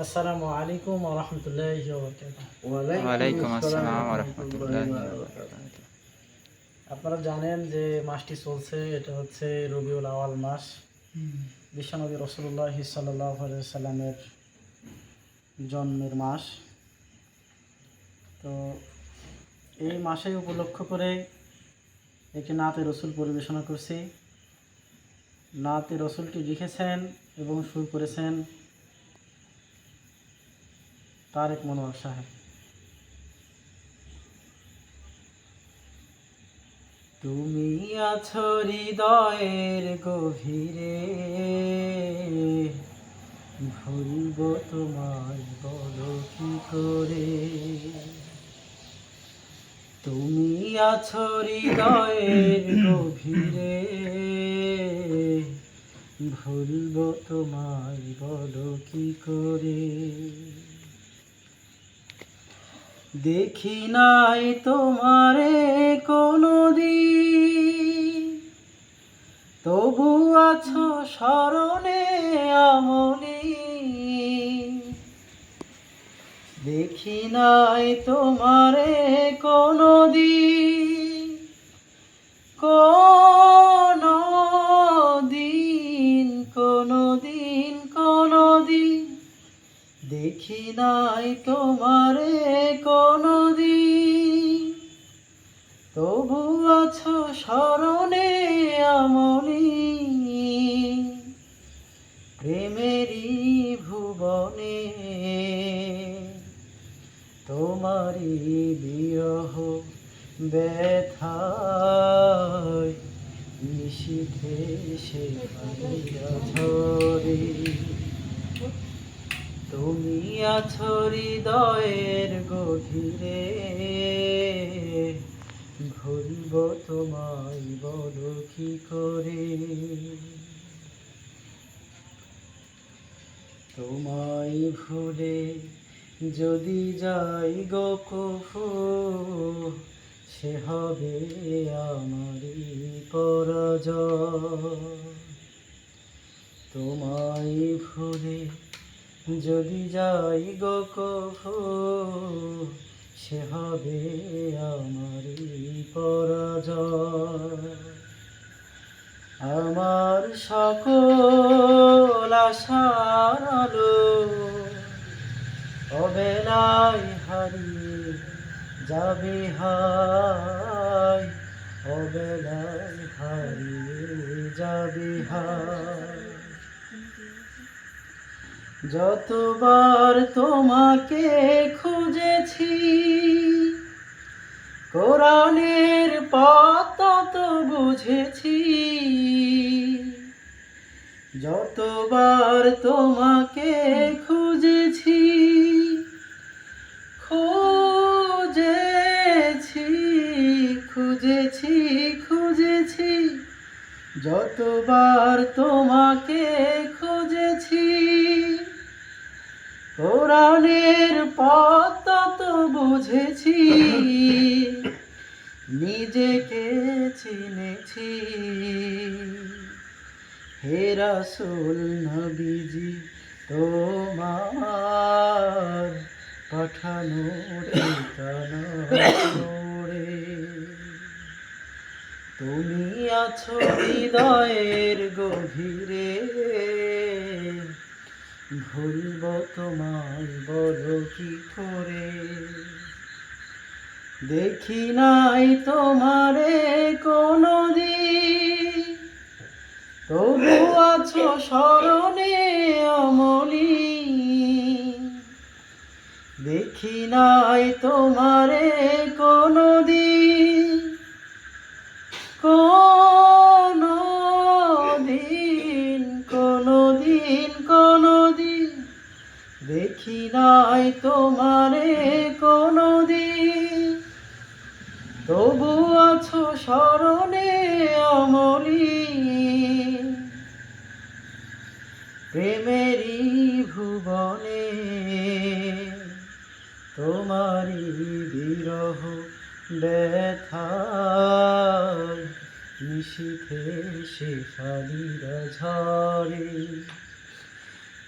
আসসালামু আলাইকুম ওয়া রাহমাতুল্লাহি ওয়া বারাকাতুহু। ওয়ালাইকুম আসসালাম রহমতুল্লাহ আপনারা জানেন যে মাসটি চলছে এটা হচ্ছে রবিউল আওয়াল মাস। বিশ্বনবী রসুল্লাহ সাল্লাহ সাল্লামের জন্মের মাস। তো এই মাসে উপলক্ষ করে একটি নাতে রসুল পরিবেশনা করছি। নাতে রসুলটি লিখেছেন এবং সুর করেছেন তারেক মনোয়ার সাহেব। তুমি আছো হৃদয়ের গভীরে, ভুলব তোমার বলো কি করে? তুমি আছো হৃদয়ের গভীরে, ভুলব তোমায় বলো কি করে? দেখি নাই তোমারে কোনো তবু আছো স্মরণে আমলি। দেখি নাই তোমারে কোনো দিন কোনো দিন কোনো দিন দেখি নাই তোমারে কোনো তবু আছো স্মরণে আমনি। প্রেমেরই ভুবনে তোমারই বিরহ ব্যথায় নিশীথে সে ঝরে। আছো হৃদয়ের গভীরে। ভুলব তোমায় বলো কি করে? তোমায় ভুলে যদি যাই গো কফু, সে হবে আমারই পরাজয়। তোমায় ভুলে যদি যাই গো কফু সে হবে পরাজয়। আমার সকল আশার আলো অবেলায় হারিয়ে যাবে হায়, অবেলায় হারিয়ে যাবে হায়। যতবার তোমাকে খুঁজেছি কোরআনের পথ বুঝেছি। যতবার তোমাকে খুঁজেছি খুঁজেছি খুঁজেছি খুঁজেছি। যতবার তোমাকে কোরআনের পথ তো বুঝেছি। নিজেকে চিনেছি। হে রাসূল নবীজি, তোমার পাঠানো মোড়ে তুমি আছো হৃদয়ের গভীরে। ভুলব তোমায় বলো কি করে? দেখি নাই তোমারে কোনো দিন তবু আছো স্মরণে অমলি দেখি নাই তোমারে তোমারে কোনো দিন তবু আছো স্মরণে অমলি। প্রেমেরই ভুবনে তোমারই বিরহ ব্যথা। নিশীথে সে ফালিরা ঝরে।